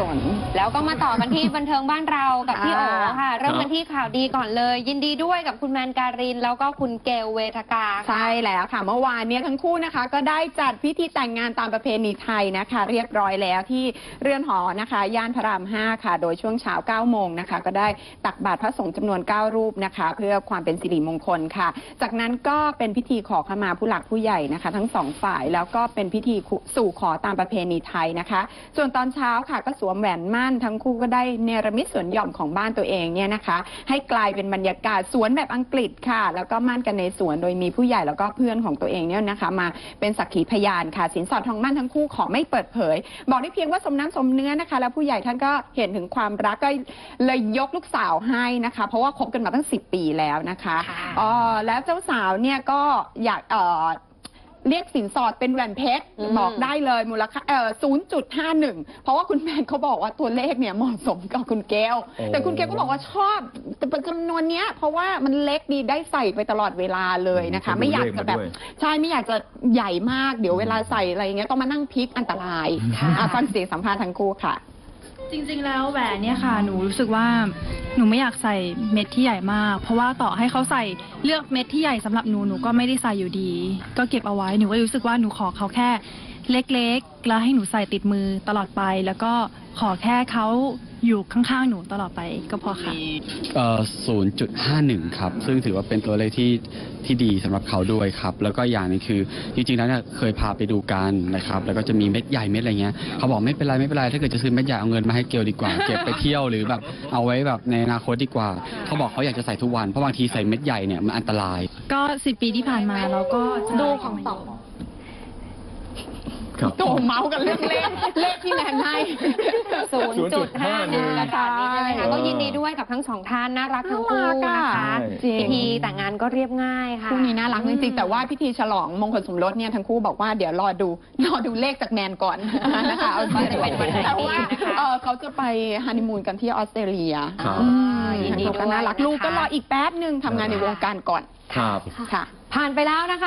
สนแล้วก็มาต่อกันที่บันเทิงบ้านเรากับพี่โออ่าค่ะ เริ่มกันที่ข่าวดีก่อนเลย ยินดีด้วยกับคุณแมนการิน แล้วก็คุณเกลเวทกาค่ะ ใช่แล้วค่ะ เมื่อวานเนี้ทั้งคู่นะคะ ก็ได้จัดพิธีแต่งงานตามประเพณีไทยนะคะ เรียบร้อยแล้วที่เรือนหอนะคะ ย่านพระราม 5 ค่ะ โดยช่วงเช้า9โมงนะคะ ก็ได้ตักบาตรพระสงฆ์จำนวน 9 รูปนะคะ เพื่อความเป็นสิริมงคลค่ะ จากนั้นก็เป็นพิธีขอขมาผู้หลักผู้ใหญ่นะคะ ทั้งสองฝ่ายแล้วก็เป็นพิธีสู่ขอตามประเพณีไทยนะคะ ส่วนตอนเช้าค่ะก็สวมแหวนมั่นทั้งคู่ก็ได้เนรมิตสวนหย่อมของบ้านตัวเองเนี่ยนะคะ ให้กลายเป็นบรรยากาศสวนแบบอังกฤษค่ะ แล้วก็มั่นกันในสวนโดยมีผู้ใหญ่แล้วก็เพื่อนของตัวเองเนี่ยนะคะ มาเป็นสักขีพยานค่ะ สินสอดทองมั่นทั้งคู่ขอไม่เปิดเผย บอกได้เพียงว่าสมน้ำสมเนื้อนะคะ แล้วผู้ใหญ่ท่านก็เห็นถึงความรักก็เลยยกลูกสาวให้นะคะ เพราะว่าคบกันมาตั้ง 10 ปีแล้วนะคะค่ะอ๋อแล้วเจ้าสาวเนี่ยก็อยากเอ่อ เรียกสินสอดเป็นแหวนเพชรอืม บอกได้เลยมูลค่าเอ่อ0.51 เพราะว่าคุณแมนเขาบอกว่าตัวเลขเนี่ยเหมาะสมกับคุณเกลโอ้ แต่คุณเกลก็บอกว่าชอบแต่เป็นจำนวนเนี้ยเพราะว่ามันเล็กดีได้ใส่ไปตลอดเวลาเลยนะคะอืมไม่อยากจะแบบเป็นเลขมาด้วยใช่ไม่อยากจะใหญ่มากเดี๋ยวเวลาใส่อะไรอย่างเงี้ยต้องมานั่งพลิกอันตรายค่ะ อะฟังเสียงสัมภาษณ์ทั้งคู่ค่ะ จริงๆ แล้วแหวนเนี่ยค่ะ หนูรู้สึกว่า หนูไม่อยากใส่เม็ดที่ใหญ่มาก เพราะว่าต่อให้เขาใส่เลือกเม็ดที่ใหญ่สำหรับหนูหนูก็ไม่ได้ใส่อยู่ดี ก็เก็บเอาไว้หนูก็รู้สึกว่าหนูขอเขาแค่ เล็กๆแล้วให้หนูใส่ติดมือตลอดไป แล้วก็ขอแค่เขา อยู่ข้างๆหนูตลอดไปก็พอค่ะเอ่อ0.51ครับ ซึ่งถือว่าเป็นตัวเลขที่ที่ดีสำหรับเขาด้วยครับ แล้วก็อย่างหนึงคือจริงๆแล้วเนี่ยเคยพาไปดูกันนะครับ แล้วก็จะมีเม็ดใหญ่เม็ดอะไรเงี้ย เขาบอกไม่เป็นไรไม่เป็นไร ถ้าเกิดจะซื้อเม็ดใหญ่เอาเงินมาให้เกลดีกว่า เก็บไปเที่ยวหรือแบบเอาไว้แบบในอนาคตดีกว่า เขาบอกเขาอยากจะใส่ทุกวัน เพราะบางทีใส่เม็ดใหญ่เนี่ยมันอันตราย ก็สิบปีที่ผ่านมาเราก็จะดูของสอง ครับโตเมาส์กันเรื่องเลขเลขที่แมนให้ศูนย์จุดห้าหนึ่งกระดาษนี้ใช่ไหมคะเออก็ยินดีด้วยกับทั้งสองท่านน่ารักทั้งคู่น่ารักนะอะคะจริงพิธีแต่งงานก็เรียบง่ายค่ะคู่นี้น่ารักจริงๆแต่ว่าพิธีฉลองมงคลสมรสเนี่ยทั้งคู่บอกว่าเดี๋ยวรอดูรอดูเลขจากแมนก่อนนะคะเอาจริงก็จะเป็นวันไหนแต่ว่าดีนะคะเออเขาจะไปฮันนีมูนกันที่ออสเตรเลียครับอืมยินดีด้วยก็น่ารักนะคะลูกก็รออีกแป๊บหนึ่งทำงานในวงการก่อนครับค่ะ ผ่านไปแล้วนะคะ